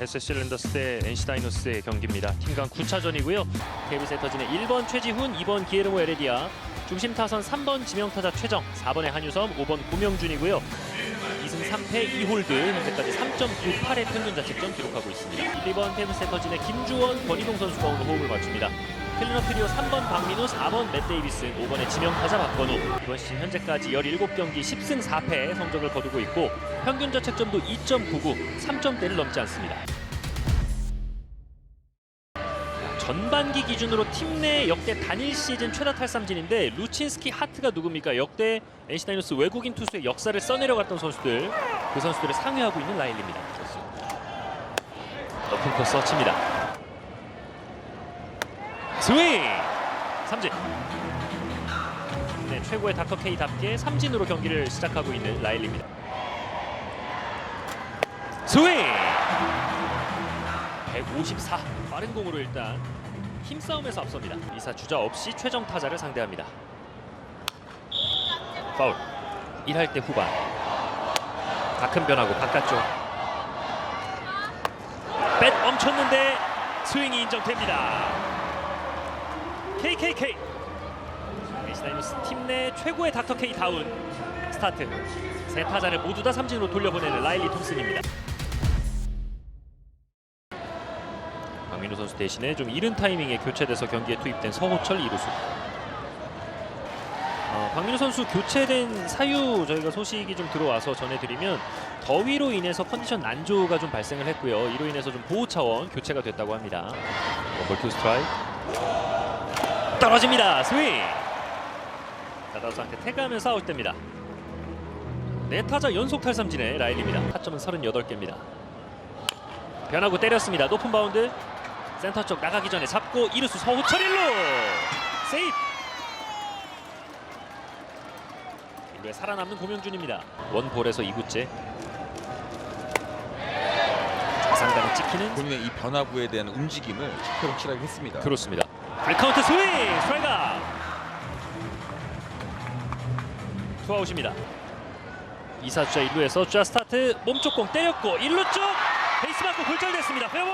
SSC 랜더스 대 NC 다이노스의 경기입니다. 팀간 9차전이고요. KBS 터진의 1번 최지훈, 2번 기에르모 에레디아, 중심 타선 3번 지명타자 최정, 4번의 한유섬, 5번 고명준이고요. 2승 3패 2홀드, 현재까지 3.98의 평균 자책점 기록하고 있습니다. 1, 2번 KBS 터진의 김주원, 권희동 선수가 오늘 호흡을 맞춥니다. 클리너 트리오 3번 박민우, 4번 맷 데이비스, 5번의 지명 타자 박건우. 이번 시즌 현재까지 17경기 10승 4패 성적을 거두고 있고 평균 자책점도 2.99, 3점대를 넘지 않습니다. 전반기 기준으로 팀 내 역대 단일 시즌 최다 탈삼진인데 루친스키 하트가 누굽니까? 역대 NC 다이노스 외국인 투수의 역사를 써내려갔던 선수들 그 선수들을 상회하고 있는 라일리입니다. 높은 코스 서치입니다. 스윙! 삼진. 네, 최고의 닥터 K답게 삼진으로 경기를 시작하고 있는 라일리입니다. 스윙! 154 빠른 공으로 일단 힘싸움에서 앞섭니다. 이사 주자 없이 최정 타자를 상대합니다. 파울. 1할 때 후반. 다큰 변하고 바깥쪽. 뱃 멈췄는데 스윙이 인정됩니다. KKK. 에이스다이노스 팀 내 최고의 닥터 K 다운 스타트. 세 타자를 모두 다 삼진으로 돌려보내는 라일리 톰슨입니다. 박민호 선수 대신에 좀 이른 타이밍에 교체돼서 경기에 투입된 서호철 이루수. 어, 박민호 선수 교체된 사유 저희가 소식이 좀 들어와서 전해드리면 더위로 인해서 컨디션 난조가 좀 발생을 했고요. 이로 인해서 좀 보호 차원 교체가 됐다고 합니다. 볼투 스트라이크 떨어집니다. 스윙. 나다우스한테 태그하면서 아웃됩니다. 네 타자 연속 탈삼진의 라일입니다. 타점은 38개입니다. 변하고 때렸습니다. 높은 바운드 센터 쪽 나가기 전에 잡고 이루수 서호철 일루 세이프 1루에 살아남는 고명준입니다. 원볼에서 2구째 좌상단을 찍히는 본인의 이 변화구에 대한 움직임을 확실하게 했습니다. 그렇습니다. 풀카운트 스윙 스트라이크 투아웃입니다. 2사주자 1루에서 주자 스타트 몸쪽 공 때렸고 1루 쪽 베이스 맞고 골절됐습니다. 페어볼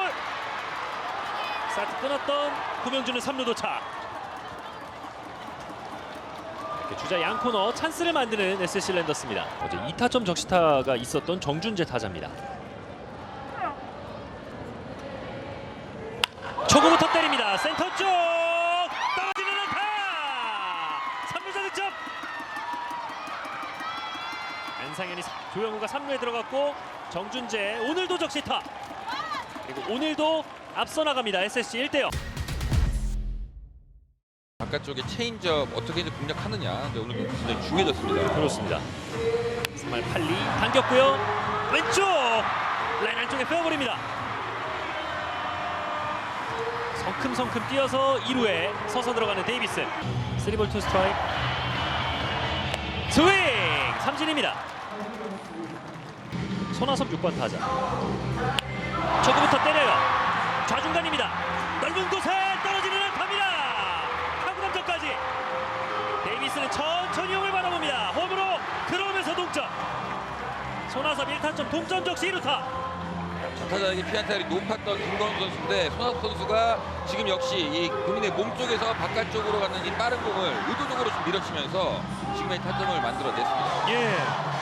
스타트 끊었던 구명준은 3루 도착 주자 양 코너 찬스를 만드는 SC 랜더스입니다. 어제 2타점 적시타가 있었던 정준재 타자입니다. 초구부터 때립니다. 센터 쪽 떨어지는 안타. 3루자 득점. 안상현이 사- 조영우가 3루에 들어갔고 정준재 오늘도 적시타. 그리고 오늘도 앞서 나갑니다. SSG 1대0. 바깥쪽에 체인지업 어떻게 이제 공략하느냐 근데 오늘 굉장히 중요해졌습니다. 그렇습니다. 정말 팔리 당겼고요. 왼쪽 라인 안쪽에 빼어버립니다. 성큼성큼 뛰어서 2루에 서서 들어가는 데이비슨. 3볼 2 스트라이크. 스윙! 삼진입니다. 손아섭 6번 타자. 초구부터 때려요. 좌중간입니다. 넓은 곳에 떨어지는 안타입니다. 타구 감정까지. 데이비스는 천천히 홈을 바라봅니다. 홈으로 들어오면서 동점. 손아섭 1타점 동점 적시 1루타. 타자에게 피안타율이 높았던 김건우 선수인데 손학 선수가 지금 역시 이 본인의 몸 쪽에서 바깥쪽으로 가는 이 빠른 공을 의도적으로 좀 밀어치면서 지금의 타점을 만들어냈습니다. 예.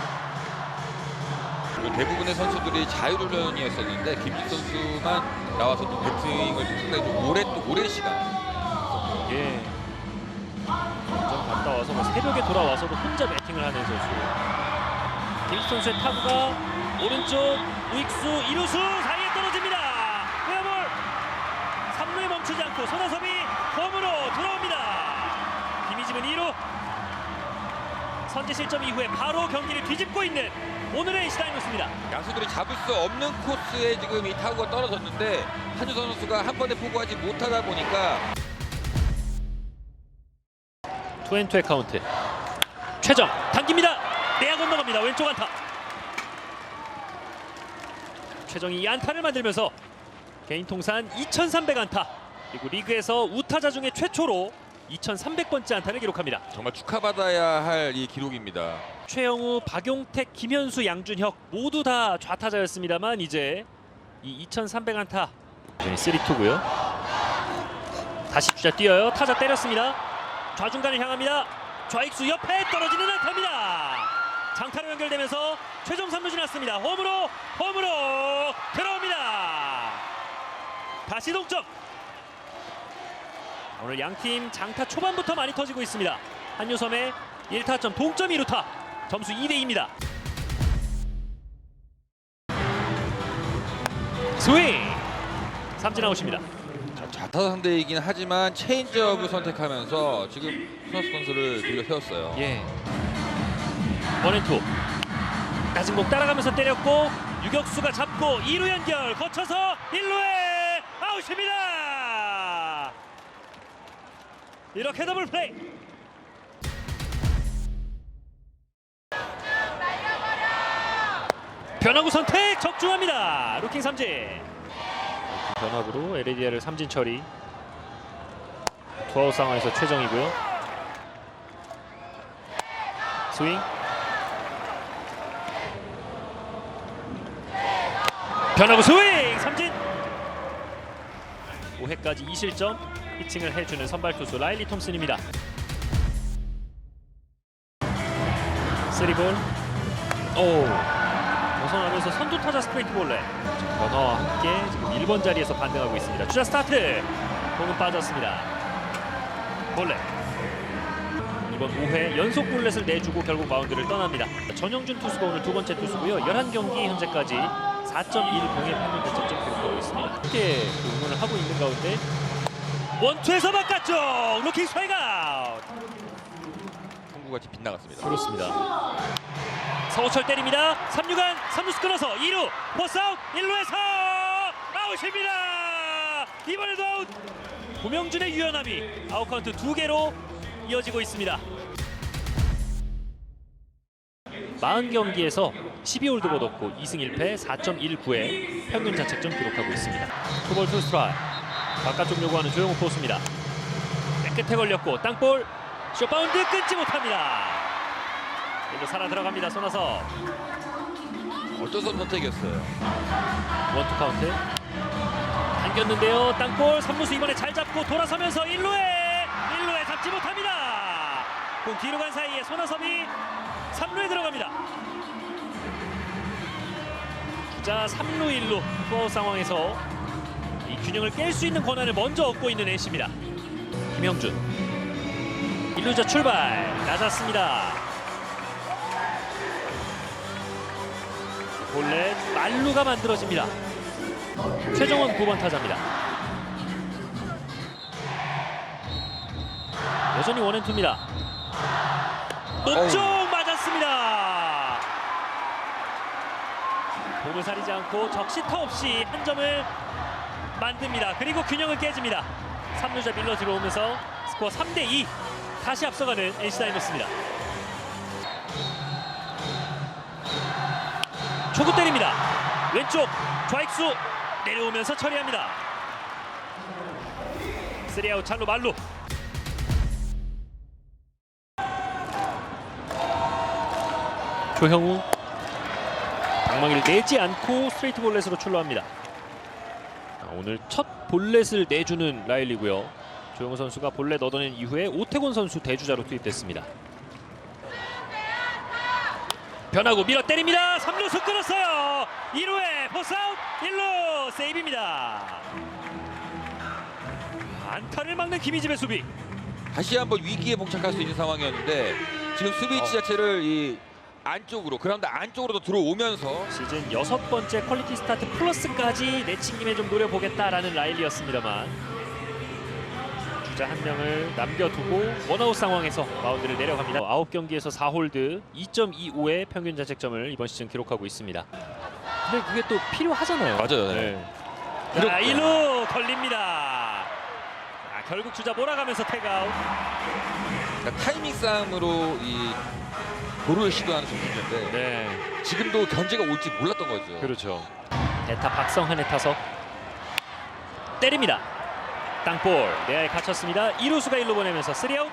대부분의 선수들이 자유훈련이었었는데 김진 선수만 나와서 또 배팅을 상당히 좀 오래 또 오랜 시간 예. 좀 갔다 와서 뭐 새벽에 돌아와서도 혼자 배팅을 하는 선수. 김수 선수의 타구가 오른쪽 우익수 이루수 사이에 떨어집니다. 페어볼 3루에 멈추지 않고 손아섭이 홈으로 들어옵니다. 김희집은 2루 선제 실점 이후에 바로 경기를 뒤집고 있는 오늘의 시다이노스입니다. 야수들이 잡을 수 없는 코스에 지금 이 타구가 떨어졌는데 한유선 선수가 한 번에 포구하지 못하다 보니까 투앤투의 카운트. 최정 당깁니다. 내야 건너갑니다. 왼쪽 안타. 최정이 이 안타를 만들면서 개인 통산 2300 안타. 그리고 리그에서 우타자 중에 최초로 2300번째 안타를 기록합니다 정말 축하받아야 할 이 기록입니다. 최영우, 박용택, 김현수, 양준혁 모두 다 좌타자였습니다만 이제 이 2,300 안타 3투고요. 다시 주자 뛰어요. 타자 때렸습니다. 좌중간을 향합니다. 좌익수 옆에 떨어지는 안타입니다. 장타로 연결되면서 최종 3루진 났습니다. 홈으로 홈으로 들어옵니다. 다시 동점. 오늘 양팀 장타 초반부터 많이 터지고 있습니다. 한유섬의 1타점 동점 2루타 점수 2대 2입니다. 스윙 삼진 아웃입니다. 자, 좌타 상대이긴 하지만 체인지업을 선택하면서 지금 손아섭 선수를 돌려 세웠어요. 예. 원앤투 낮은 공 따라가면서 때렸고 유격수가 잡고 2루 연결 거쳐서 1루에 아웃입니다. 이렇게 더블 플레이. 변화구 선택 적중합니다. 루킹 삼진. 변화구로 LAD를 삼진 처리. 투아웃 상황에서 최정이고요. 스윙. 변화구 스윙 삼진. 5회까지 2실점 피칭을 해주는 선발 투수 라일리 톰슨입니다. 쓰리볼. 오. 벗어나면서 선두 타자 스트레이트 볼넷. 변화와 함께 지금 1번 자리에서 반등하고 있습니다. 주자 스타트. 공은 빠졌습니다. 볼넷. 이번 5회 연속 볼넷을 내주고 결국 마운드를 떠납니다. 전영준 투수가 오늘 두 번째 투수고요. 11경기 현재까지 4.10의 평균 득점점 기록하고 있습니다. 함께 그 응원을 하고 있는 가운데 원투에서 바깥쪽 루킹 아웃. 한국같이 빗나갔습니다. 그렇습니다. 서우철 때립니다. 3루간 3루수 끊어서 2루 포스 아웃 1루에서 아웃입니다. 이번에도 아웃. 고명준의 유연함이 아웃 카운트 두 개로 이어지고 있습니다. 40경기에서 12홀드 얻었고 2승 1패 4.19의 평균 자책점 기록하고 있습니다. 투볼 투 스트라이크 바깥쪽 요구하는 조용호 포수입니다. 끝에 걸렸고 땅볼 쇼바운드 끊지 못합니다. 일로 살아 들어갑니다. 손아서 어쩌선 선택이었어요. 원투 카운트 당겼는데요. 땅볼 3루수 이번에 잘 잡고 돌아서면서 1루에 1루에 잡지 못합니다. 공 뒤로 간 사이에 손아섭이 3루에 들어갑니다. 주자 3루 1루 투아웃 상황에서 이 균형을 깰 수 있는 권한을 먼저 얻고 있는 NC입니다. 김영준 1루자 출발 낮았습니다. 볼넷 말루가 만들어집니다. 최정원 9번 타자입니다. 여전히 원앤투입니다. 몸쪽 맞았습니다. 몸을 사리지 않고 적시타 없이 한 점을 만듭니다. 그리고 균형을 깨집니다. 3루자 밀러 들어오면서 스코어 3대 2 다시 앞서가는 NC 다이노스입니다. 초구 때립니다. 왼쪽 좌익수 내려오면서 처리합니다. 3아웃 찰로 말루. 조형우 방망이를 내지 않고 스트레이트 볼넷으로 출루합니다. 아, 오늘 첫 볼넷을 내주는 라일리고요. 조영우 선수가 볼넷 얻어낸 이후에 오태곤 선수 대주자로 투입됐습니다. 변하고 밀어 때립니다. 3루수 끊었어요. 2루에 포스아웃 1루 세이브입니다. 안타를 막는 김희집의 수비. 다시 한번 위기에 봉착할 수 있는 상황이었는데 지금 수비 위치 자체를 이 안쪽으로 그라운드 안쪽으로 더 들어오면서 시즌 여섯 번째 퀄리티 스타트 플러스까지 내친김에 좀 노려보겠다라는 라일리였습니다만 주자 한 명을 남겨두고 원아웃 상황에서 마운드를 내려갑니다. 아홉 경기에서 4홀드 2.25의 평균 자책점을 이번 시즌 기록하고 있습니다. 근데 그게 또 필요하잖아요. 맞아요. 네. 자, 이렇게. 1루 걸립니다. 아, 결국 주자 몰아가면서 태그아웃. 그러니까 타이밍 싸움으로 이 도루를 시도하는 선수인데 네, 지금도 견제가 올지 몰랐던 거죠. 그렇죠. 대타 박성한의 타석 때립니다. 땅볼 내야에 갇혔습니다. 2루수가 1루 보내면서 3아웃.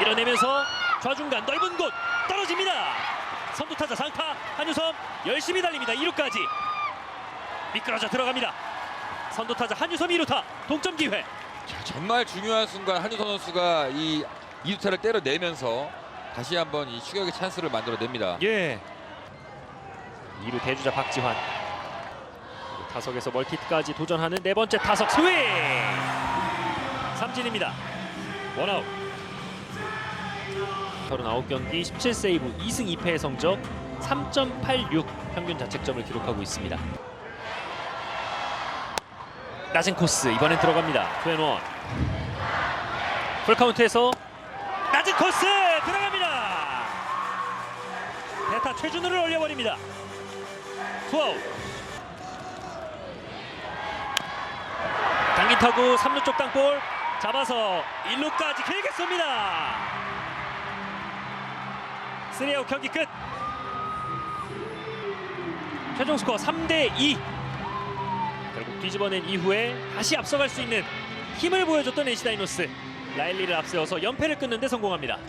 밀어내면서 좌중간 넓은 곳 떨어집니다. 선두 타자 상타 한유섬 열심히 달립니다. 2루까지 미끄러져 들어갑니다. 선두 타자 한유섬 2루타 동점 기회. 자, 정말 중요한 순간 한유선 선수가 이 2루타를 때려내면서 다시 한번 이 추격의 찬스를 만들어냅니다. 예. 2루 대주자 박지환. 타석에서 멀티까지 도전하는 네 번째 타석 스윙. 삼진입니다. 원아웃. 39경기 17세이브 2승 2패의 성적 3.86 평균 자책점을 기록하고 있습니다. 낮은 코스 이번엔 들어갑니다. 투앤원. 풀카운트에서 낮은 코스 들어갑니다. 대타 최준우를 올려버립니다. 투아웃. 당긴 타구 3루 쪽 땅볼 잡아서 1루까지 길게 쏩니다. 3아웃 경기 끝. 최종 스코어 3대 2. 뒤집어낸 이후에 다시 앞서갈 수 있는 힘을 보여줬던 NC 다이노스. 라일리를 앞세워서 연패를 끊는 데 성공합니다.